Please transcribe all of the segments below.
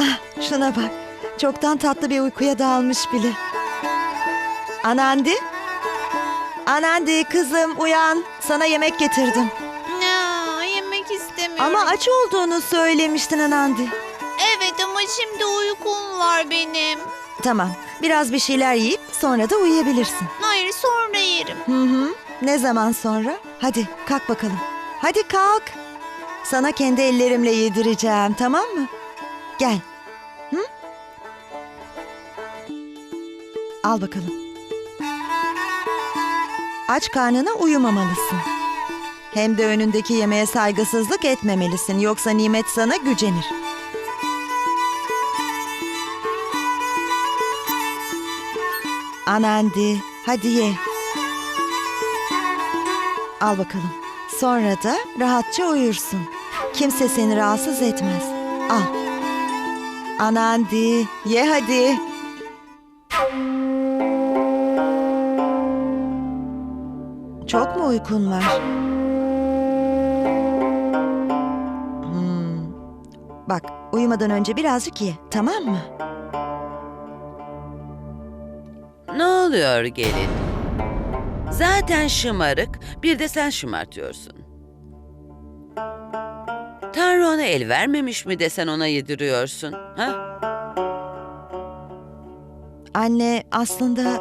Ah şuna bak. Çoktan tatlı bir uykuya dalmış bile. Anandi? Anandi kızım uyan. Sana yemek getirdim. Ya, yemek istemiyorum. Ama aç olduğunu söylemiştin Anandi. Evet ama şimdi uykum var benim. Tamam. Biraz bir şeyler yiyip sonra da uyuyabilirsin. Hayır sonra yerim. Hı hı. Ne zaman sonra? Hadi kalk bakalım. Hadi kalk. Sana kendi ellerimle yedireceğim tamam mı? Gel. Hı? Al bakalım. Aç karnına uyumamalısın. Hem de önündeki yemeğe saygısızlık etmemelisin. Yoksa nimet sana gücenir. Anandi, hadi ye. Al bakalım. Sonra da rahatça uyursun. Kimse seni rahatsız etmez. Al. Anandi, ye hadi. Çok mu uykun var? Hmm. Bak, uyumadan önce birazcık ye, tamam mı? Ne oluyor gelin? Zaten şımarık, bir de sen şımartıyorsun. Tanrı ona el vermemiş mi de sen ona yediriyorsun, ha? Anne aslında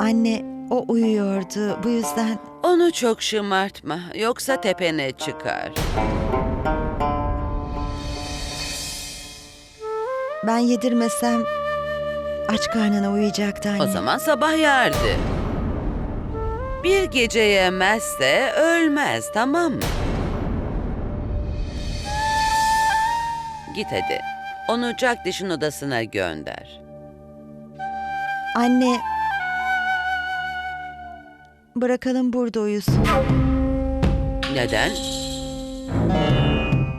Anne o uyuyordu bu yüzden Onu çok şımartma, yoksa tepene çıkar. ben yedirmesem aç karnına uyuyacaktı anne. O zaman sabah yerdi. Bir gece yemezse ölmez, tamam mı? Git hadi. Onu Jagdish'in odasına gönder. Anne bırakalım burada uyusun. Neden?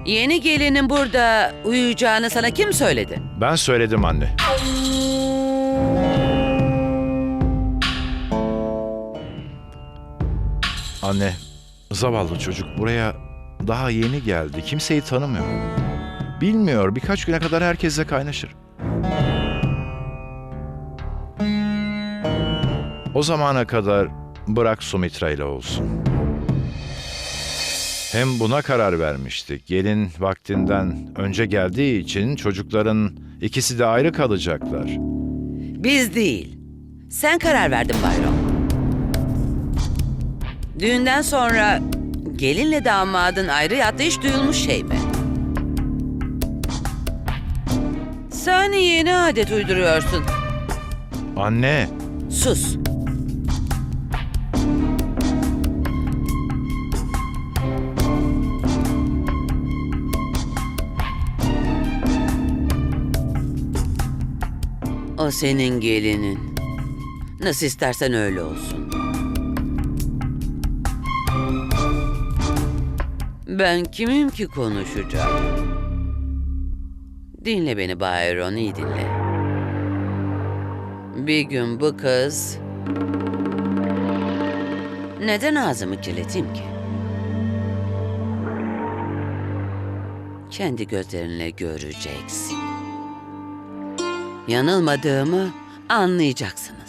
Yeni gelinin burada uyuyacağını sana kim söyledi? Ben söyledim anne. Anne, zavallı çocuk buraya daha yeni geldi. Kimseyi tanımıyor. Bilmiyor, birkaç güne kadar herkesle kaynaşır. O zamana kadar bırak Sumitra ile olsun. Hem buna karar vermiştik. Gelin vaktinden önce geldiği için çocukların ikisi de ayrı kalacaklar. Biz değil. Sen karar verdin Bayram. Düğünden sonra gelinle damadın ayrı yattığı hiç duyulmuş şey mi? Sen yeni adet uyduruyorsun. Anne, Sus. O senin gelinin. Nasıl istersen öyle olsun. Ben kimim ki konuşacağım? Dinle beni Byron, iyi dinle. Bir gün bu kız... Neden ağzımı kirleteyim ki? Kendi gözlerinle göreceksin. Yanılmadığımı anlayacaksınız.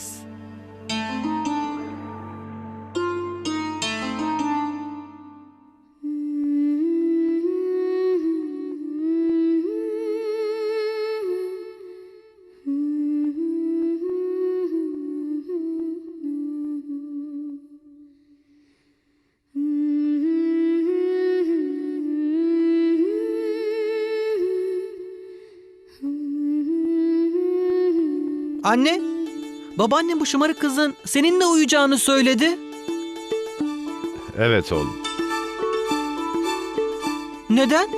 Anne, babaannem bu şımarık kızın seninle uyuyacağını söyledi. evet oğlum. Neden?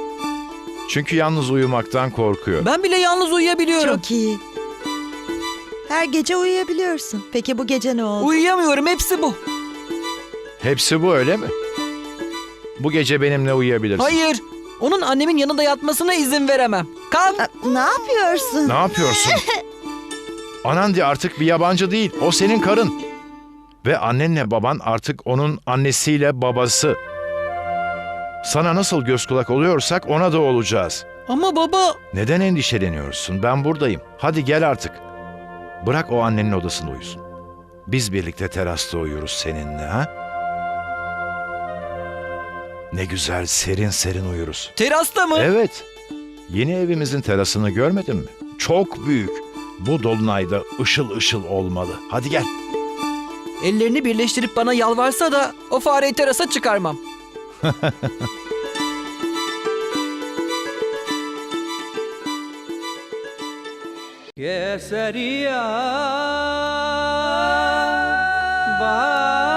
Çünkü yalnız uyumaktan korkuyor. Ben bile yalnız uyuyabiliyorum. Çok iyi. Her gece uyuyabiliyorsun. Peki bu gece ne oldu? Uyuyamıyorum, hepsi bu. Hepsi bu öyle mi? Bu gece benimle uyuyabilirsin. Hayır, onun annemin yanında yatmasına izin veremem. Kalk. Ne yapıyorsun? Ne yapıyorsun? Anandi artık bir yabancı değil. O senin karın. Ve annenle baban artık onun annesiyle babası. Sana nasıl göz kulak oluyorsak ona da olacağız. Ama baba Neden endişeleniyorsun? Ben buradayım. Hadi gel artık. Bırak o annenin odasında uyusun. Biz birlikte terasta uyuruz seninle ha? Ne güzel serin serin uyuruz. terasta mı? Evet. Yeni evimizin terasını görmedin mi? Çok büyük. Bu dolunayda ışıl ışıl olmalı. Hadi gel. Ellerini birleştirip bana yalvarsa da o fareyi terasa çıkarmam. Keseria Bağ